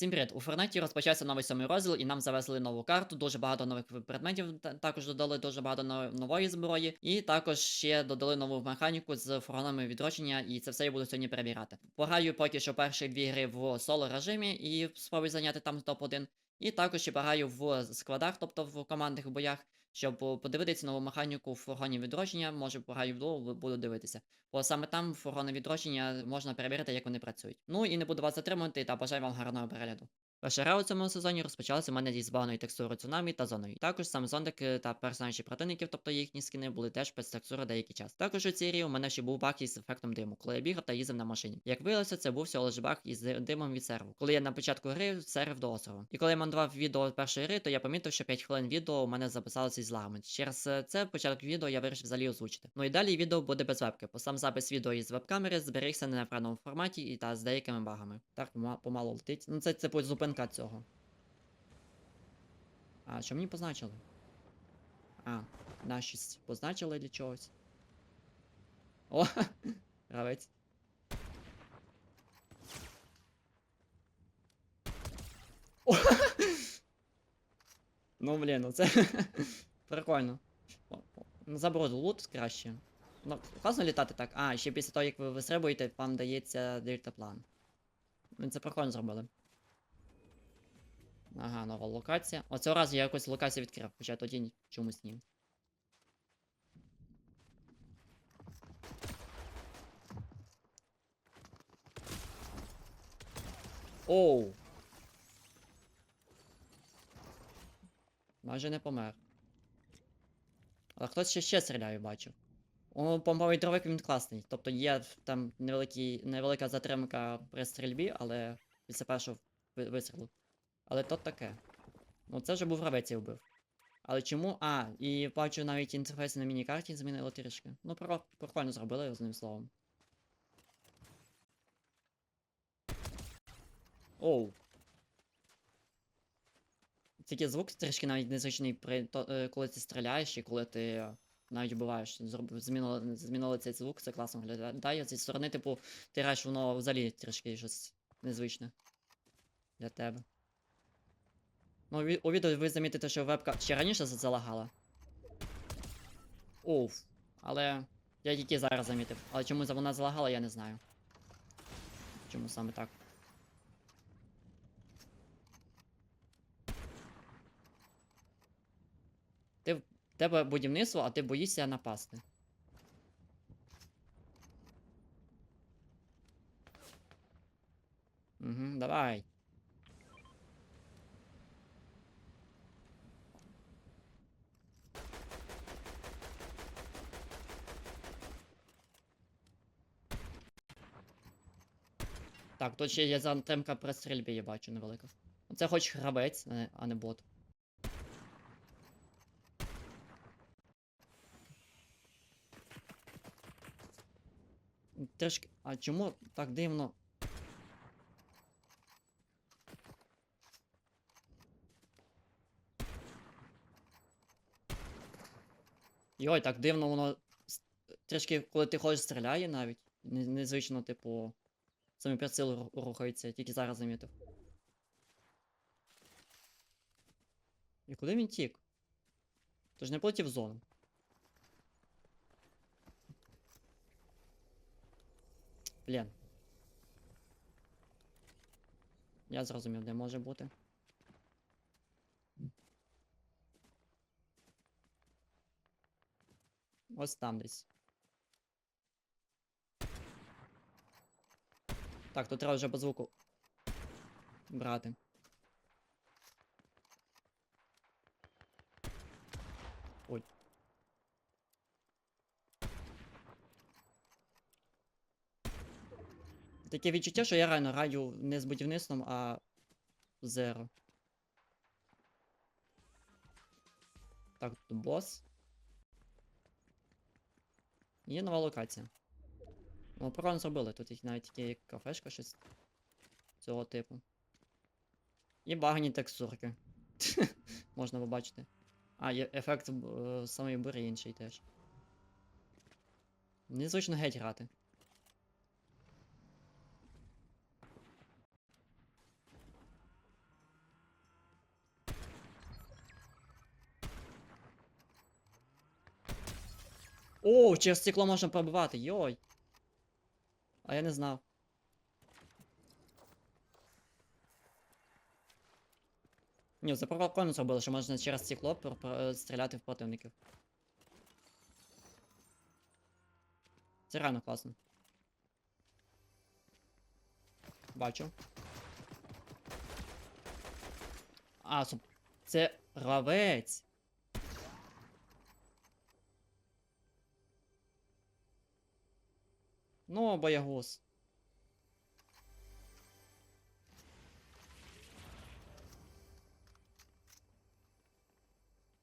Всім привіт! У Форнеті розпочався новий сьомий розділ, і нам завезли нову карту. Дуже багато нових предметів. Також додали дуже багато нової зброї. І також ще додали нову механіку з фургонами відродження, і це все я буду сьогодні перевіряти. Пограю поки що перші дві гри в соло режимі і спробую зайняти там топ-1. І також і пограю в складах, тобто в командних боях, щоб подивитися нову механіку фургонів відродження. Може пограю в дуо, буду дивитися. Бо саме там фургони відродження можна перевірити, як вони працюють. Ну і не буду вас затримувати та бажаю вам гарного перегляду. Перша гра у цьому сезоні розпочалася у мене зі збавною текстурою цунамі та зоною. Також сам зондик та персонажі противників, тобто їхні скини, були теж без текстури деякий час. Також у цій грі у мене ще був баг із ефектом диму, коли я бігав та їздив на машині. Як виявилося, це був всього лиш баг із димом від серву. Коли я на початку гри сервер до острову. І коли я монтував відео першої гри, то я помітив, що 5 хвилин відео у мене записалося із лагами. Через е, це початок відео я вирішив взагалі озвучити. Ну і далі відео буде без вебки, бо сам запис відео із веб-камери зберігся не в правильному форматі і та з деякими багами. Так, пома- помалу летить. Ну це це типу зупинка цього. А, що мені позначили? А, на 6 позначили для чогось. О, гравець. О! Ну, блін, ну це прикольно. Заброду лут краще. Ну, класно літати так. А, ще після того, як ви вистрибуєте, вам дається дельтаплан. Це прикольно зробили. Ага, нова локація. Оцього разу я якусь локацію відкрив, хоча тоді чомусь ні. Оу. Майже не помер. Але хтось ще ще стріляє, бачу. О, помповий дровик він класний. Тобто є там невеликий, невелика затримка при стрільбі, але після першого ви- вистрілу. Але то таке. Ну це вже був гравець я вбив. Але чому? А, і бачу навіть інтерфейс на міні-карті змінили трішки. Ну, про, прикольно зробили, одним словом. Оу. Тільки звук трішки навіть незвичний, при, то, е, коли ти стріляєш і коли ти е, навіть вбиваєш. Змінили, змінили цей звук, це класно виглядає. Зі сторони, типу, ти граєш воно взагалі трішки щось незвичне для тебе. Ну, у ві- відео ви замітите, що вебка ще раніше залагала. Уф. Але я тільки зараз замітив. Але чому вона залагала, я не знаю. Чому саме так. Ти тебе будівництво, а ти боїшся напасти. Угу, давай. Так, тут ще є затримка при стрільбі, я бачу невелика. Це хоч гравець, а не- бот. Трішки. А чому так дивно? Йой, так дивно воно. Трішки, коли ти ходиш, стріляє навіть. Незвично, типу. Самі приціли ру- рухаються, я тільки зараз замітив. І куди він тік? Тож не полетів в зону. Блін. Я зрозумів, де може бути. Ось там десь. Так, тут треба вже по звуку брати. Ой. Таке відчуття, що я реально граю не з будівництвом, а з Zero. Так, тут бос. Є нова локація. Ну, пророн зробили, тут їх навіть є кафешка щось цього типу. І багані текстурки. Можна побачити. А, є ефект е, самої бури інший теж. Незвично геть грати. О, через стекло можна пробивати, йой! А я не знав. Ні, це прикольно зробили, що можна через пр- пр- стріляти в противників. Це реально класно. Бачу. А. Це гравець. Ну, боягуз.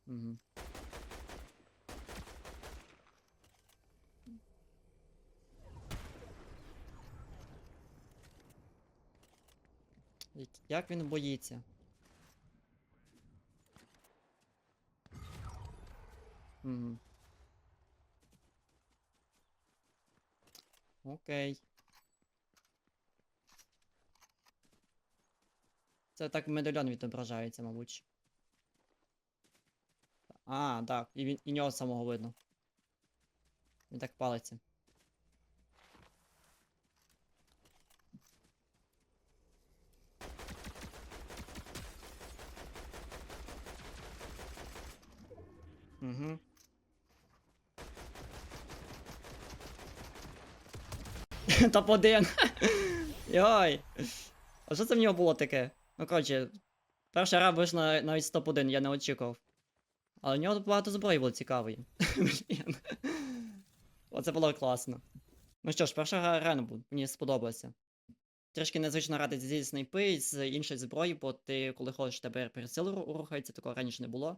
Угу. Як- він боїться? Угу. Окей. Це так медальйон відображається, мабуть. А, так, і він і нього самого видно. Він так палиться. Угу. Топ-1. Йой. А що це в нього було таке? Ну коротше, перша гра вийшла навіть з топ-1, я не очікував. Але в нього багато зброї було цікавої. Оце було класно. Ну що ж, перша гра реально мені сподобалася. Трішки незвично грати зі снайпи з іншої зброї, бо ти, коли ходиш, тебе ру- рухається, такого раніше не було.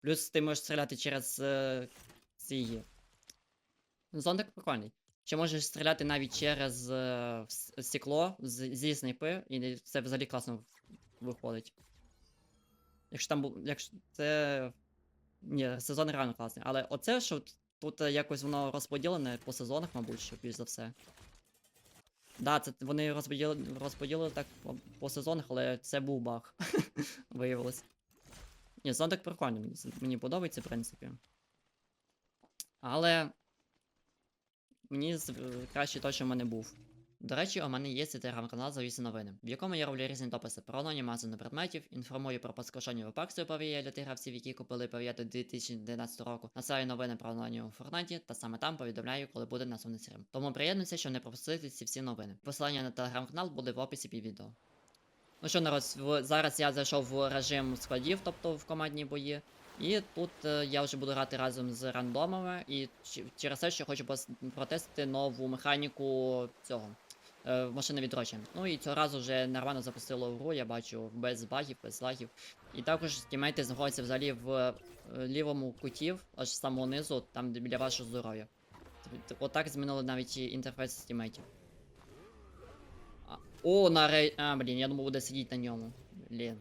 Плюс ти можеш стріляти через е, ці. Зондик прикольний. Ще можеш стріляти навіть через е, стекло зі снайпи, і це взагалі класно виходить. Якщо там був. Якщо це. Ні, сезон реально класний. Але оце, що тут якось воно розподілене по сезонах, мабуть, що більш за все. Да, це вони розподілили, розподілили так по, по сезонах, але це був баг. Виявилось. Ні, сезон так прикольно, мені подобається, в принципі. Але. Мені е, краще той, що в мене був. До речі, у мене є телеграм-канал «Завісі новини, в якому я роблю різні дописи про анонімні магазини предметів, інформую про поскошені випакцію повія для тих гравців, які купили повіяти 2019 року, насаю новини про анонімі у Форнаті, та саме там повідомляю, коли буде наступний стрім. Тому приєднуйся, щоб не пропустити ці всі новини. Посилання на телеграм-канал буде в описі під відео. Ну що, народ, зараз я зайшов в режим складів, тобто в командні бої. І тут е, я вже буду грати разом з рандомами, і через те, що хочу протестити нову механіку цього е, машини відродження. Ну і цього разу вже нормально запустило гру, я бачу, без багів, без лагів. І також тімейти знаходяться взагалі в е, лівому куті, аж з самого низу, там біля вашого здоров'я. Отак змінили навіть інтерфейс тімейтів. О, на рей. А, блін, я думав, буде сидіти на ньому. Блін.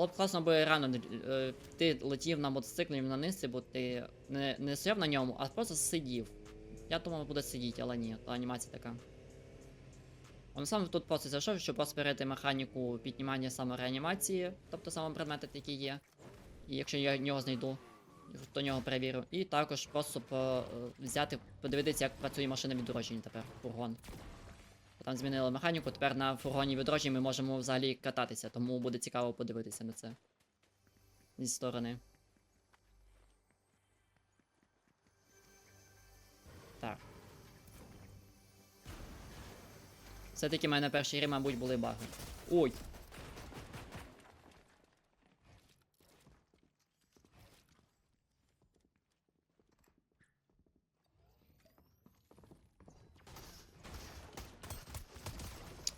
Було б класно, би рано е, ти летів на мотоциклі на низці, бо ти не, не стояв на ньому, а просто сидів. Я думав, буде сидіти, але ні, то анімація така. Он сам тут просто зайшов, щоб розберете механіку піднімання саме реанімації, тобто саме предмети, які є. І якщо я нього знайду, то нього перевірю. І також просто по, е, взяти, подивитися, як працює машина відродження тепер, фургон. Там змінили механіку, тепер на фургоні відрожі ми можемо взагалі кататися, тому буде цікаво подивитися на це. Зі сторони. Так. Все-таки в мене на першій грі, мабуть, були баги. Ой!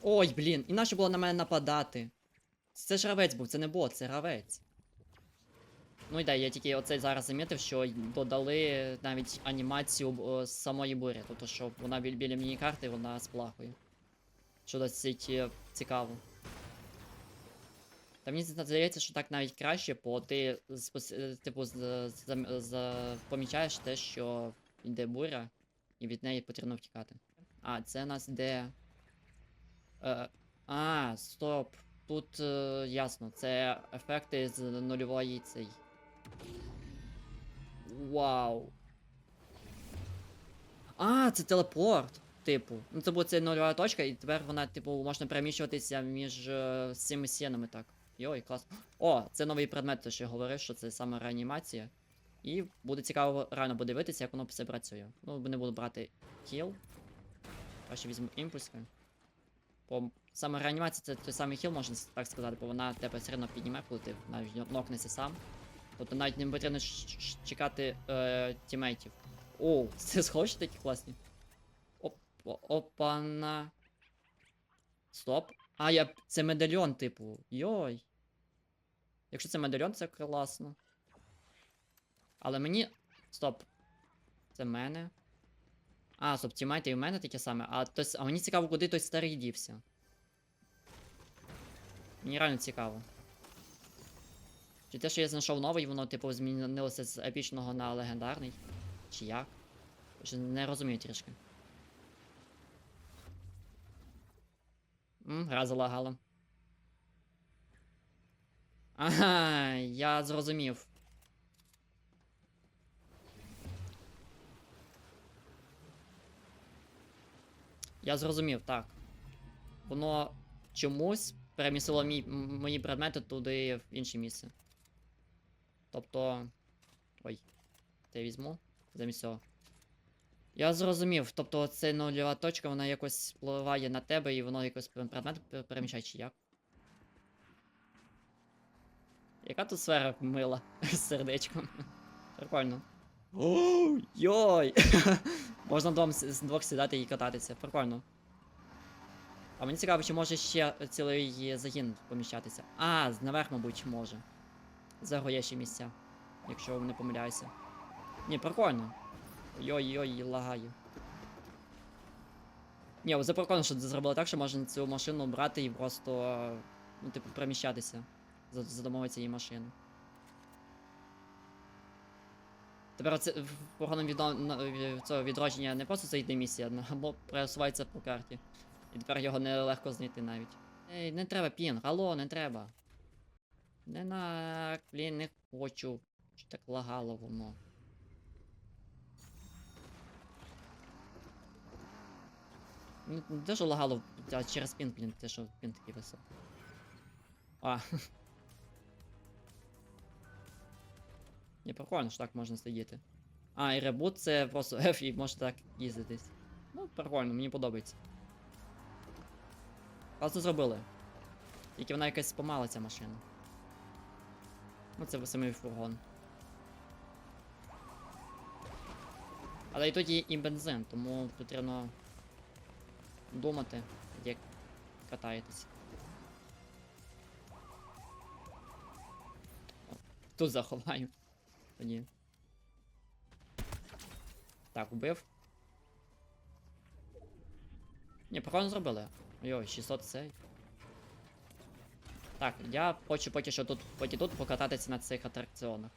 Ой, блін, і нащо було на мене нападати? Це ж гравець був, це не бот, це гравець. Ну і да, я тільки оцей зараз замітив, що додали навіть анімацію о, самої бурі, тобто що вона біля міні-карти вона спалахує. Що досить е, цікаво. Та мені зда- здається, що так навіть краще, бо ти е, типу з, з, з, помічаєш те, що йде буря, і від неї потрібно втікати. А, це у нас де. Е, а, стоп. Тут е, ясно, це ефекти з нульової цей. Вау. А, це телепорт. Типу. Ну це буде це нульова точка, і тепер вона, типу, можна переміщуватися між е, цими стінами так. Йой, клас. О, це новий предмет, що я говорив, що це саме реанімація. І буде цікаво реально подивитися, як воно все працює. Ну, не буду брати хіл. Краще візьму імпульски. Бо саме реанімація це той самий хіл, можна так сказати, бо вона тебе все одно підніме, коли ти навіть нокнешся сам. Тобто навіть не потрібно чекати е, тімейтів. О, це схожі такі класні. Оп, опана. Стоп. А, я. Це медальйон, типу. Йой. Якщо це медальйон, це класно. Але мені. Стоп. Це мене. А, стоп, тімейти і в мене таке саме. А, то, а мені цікаво, куди той старий дівся. Мені реально цікаво. Чи те, що я знайшов новий, воно, типу, змінилося з епічного на легендарний? Чи як? Ще не розумію трішки. М, гра залагала. Ага, я зрозумів. Я зрозумів, так. Воно чомусь перемістило мій, мої предмети туди в інше місце. Тобто. Ой. Це я візьму. Замість цього. Я зрозумів. Тобто це нульова точка, вона якось впливає на тебе і воно якось предмет пер- переміщає чи як? Яка тут сфера мила з сердечком? Прикольно. О, йой! Можна вдвом з двох сідати і кататися. Прикольно. А мені цікаво, чи може ще цілий загін поміщатися. А, наверх, мабуть, може. Зерго є місця. Якщо не помиляюся. Ні, прикольно. Йой-йой, лагаю. Ні, це прикольно, що зробили так, що можна цю машину брати і просто. Ну, типу, переміщатися. За, за допомогою цієї машини. Тепер це в програмному відно... цього відродження не просто зайде місія, або пересувається по карті. І тепер його нелегко знайти навіть. Ей, не треба пінг, алло, не треба. Не на. Блін, не хочу. Що так лагало воно. Ну, не те, що лагало, через пін, блін, те, що пін такий високий. А. Не прикольно, що так можна сидіти. А, і ребут це просто F і може так їздитись. Ну, прикольно, мені подобається. Класно зробили. Тільки вона якась помала ця машина. Ну, це самий фургон. Але і тут є і бензин, тому потрібно думати, як катаєтесь. Тут заховаю. Тоді. Так, убив. Ні, прикольно зробили. Йо, 600 цей. Так, я хочу поки що тут, поки тут покататися на цих атракціонах.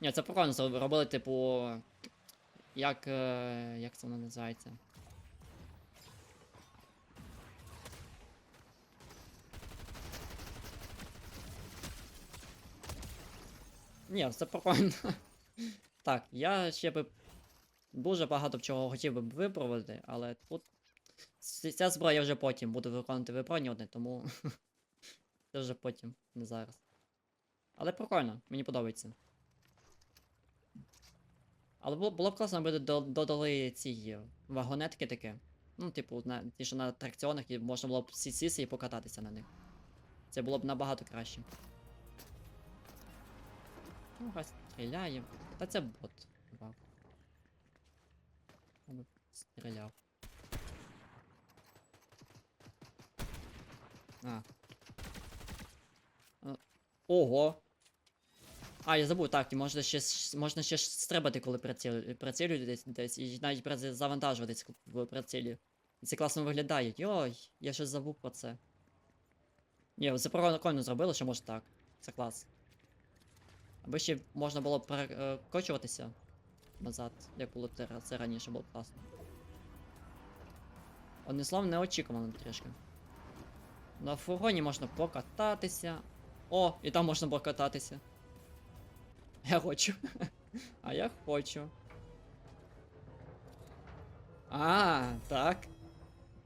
Ні, це прикольно зробили, типу. Як. е, Як це воно називається? Ні, це прикольно. Так, я ще би дуже багато чого хотів би випробувати, але тут. Ця зброя вже потім буду виконувати випробування, тому. Це вже потім, не зараз. Але прикольно, мені подобається. Але було, було б класно, аби додали ці вагонетки таке. Ну, типу, на, ті, що на атракціонах, і можна було б сі- сісти і покататися на них. Це було б набагато краще. Раз стріляє. Та це бот. Он Стріляв. А. А, Ого. А, я забув, так, і можна ще, можна ще стрибати, коли прицілю, прицілюють десь, десь, і навіть завантажуватись в прицілі. І це класно виглядає. Йой, я щось забув про це. Ні, це прикольно зробили, що може так. Це клас. Аби ще можна було перекочуватися назад, як було це, раніше, було класно. Одним словом, неочікувано трішки. На фургоні можна покататися. О, і там можна покататися. Я хочу. а я хочу. А, так.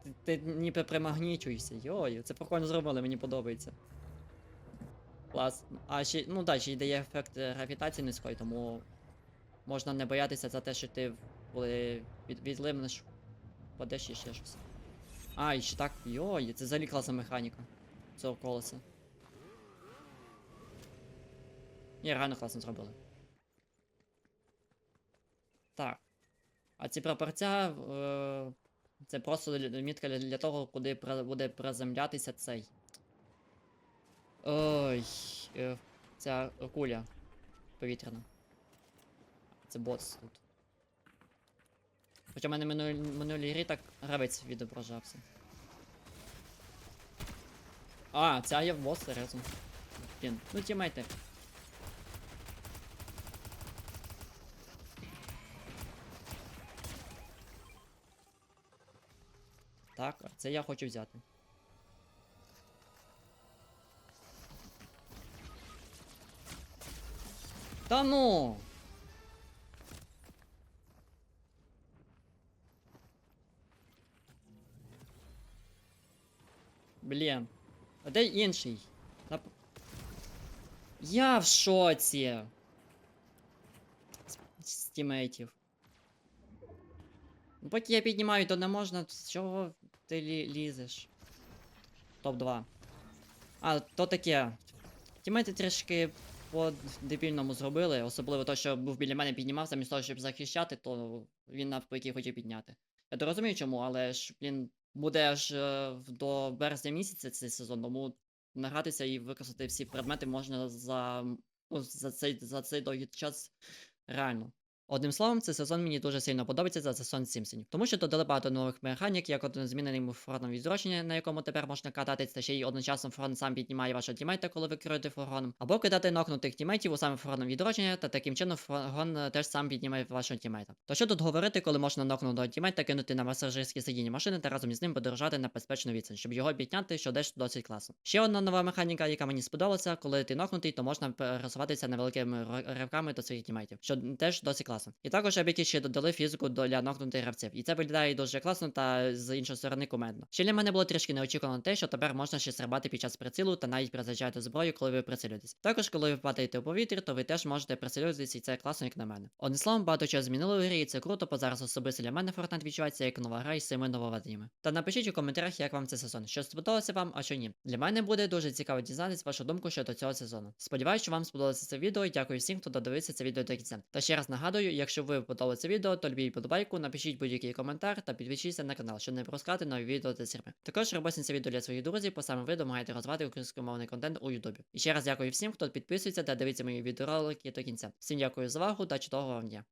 Ти, ти ніби примагнічуєшся. Йой, це прикольно зробили, мені подобається. Клас. А ще, ну так, ще й ефект е, гравітації низької, тому можна не боятися за те, що ти коли від, відлимнеш, впадеш і ще щось. А, і ще так. Йой, це взагалі класна механіка цього колеса. Ні, реально класно зробили. Так. А ці прапорця. Е, це просто мітка для того, куди буде приземлятися цей. Ой. Е, ця куля повітряна. Це бос тут. Хоча в мене минулі, минулій грі так гравець відображався. А, ця є бос, серйозно. Блін, ну тімейте. Так, а це я хочу взяти. Та ну! Блін. А де інший? Нап... Я в шоці. З, з тімейтів. Ну, поки я піднімаю, то не можна. З чого ти лі- лізеш? Топ-2. А, то таке. Тімейти трішки По дебільному зробили, особливо то, що був біля мене піднімався, замість того, щоб захищати, то він навпаки хотів підняти. Я то розумію чому, але ж, він буде аж е, до березня місяця цей сезон, тому награтися і використати всі предмети можна за, ну, за, цей, за цей довгий час реально. Одним словом, цей сезон мені дуже сильно подобається за сезон Сімпсонів, тому що додали багато нових механік, як от змінений фургоном відрочення, на якому тепер можна кататись, та ще й одночасно фургон сам піднімає вашого тімейта, коли ви керуєте фургоном, або кидати нокнутих тімейтів у саме фургоном відродження, та таким чином фургон теж сам піднімає вашого тімейта. То що тут говорити, коли можна нокнутого тімейта кинути на пасажирське сидіння машини та разом із ним подорожати на безпечну відстань, щоб його підняти, що дещо досить класно. Ще одна нова механіка, яка мені сподобалася, коли ти нокнутий, то можна пересуватися невеликими ривками до своїх тімейтів, що теж досить класно. І також абіки ще додали фізику для нокнутих гравців. І це виглядає дуже класно та з іншої сторони кумедно. Ще для мене було трішки неочікувано те, що тепер можна ще стрибати під час прицілу та навіть призначати зброю, коли ви прицілюєтесь. Також, коли ви падаєте у повітря, то ви теж можете прицілюватись, і це класно, як на мене. Одним словом, багато чого змінило в грі, і це круто, бо зараз особисто для мене Fortnite відчувається як нова гра із цими нововведеннями. Та напишіть у коментарях, як вам цей сезон, що сподобалося вам, а що ні. Для мене буде дуже цікаво дізнатись вашу думку щодо цього сезону. Сподіваюсь, що вам сподобалося це відео дякую всім, хто додивився це відео до кінця. Та ще раз нагадую, якщо ви подобається це відео, то любіть подобайку, напишіть будь-який коментар та підпишіться на канал, щоб не пропускати нові відео та серви. Також це відео для своїх друзів, бо саме ви домагаєте розвивати українськомовний контент у Ютубі. І ще раз дякую всім, хто підписується та дивиться мої відеоролики до кінця. Всім дякую за увагу та чудового вам дня.